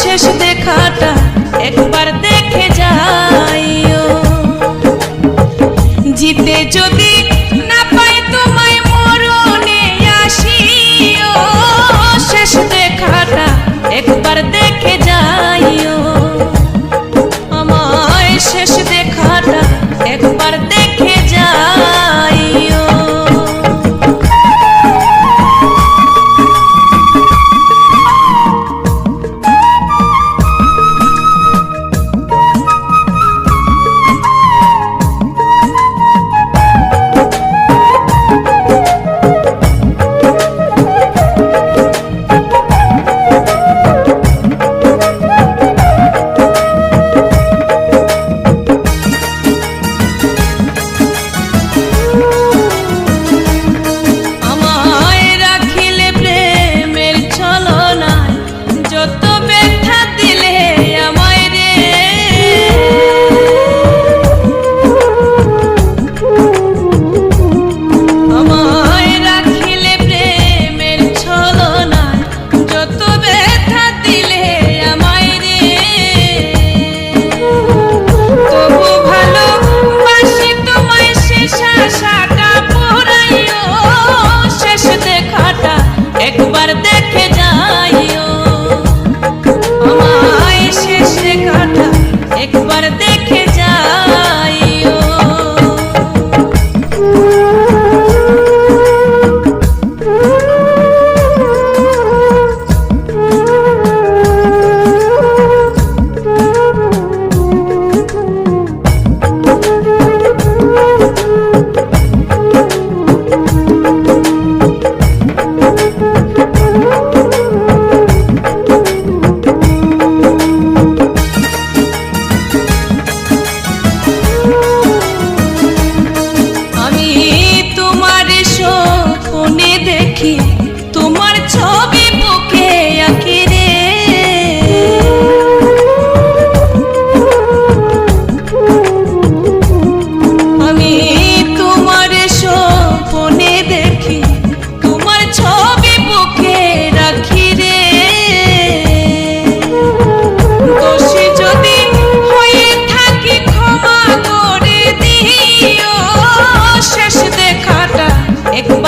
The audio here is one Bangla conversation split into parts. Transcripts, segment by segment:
শেষ দেখাটা একবার দেখে যাইও। জিতে যদি আমার দে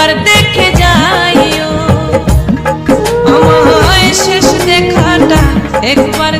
একবার দেখে যাইও। আমার শেষ দেখাটা একবার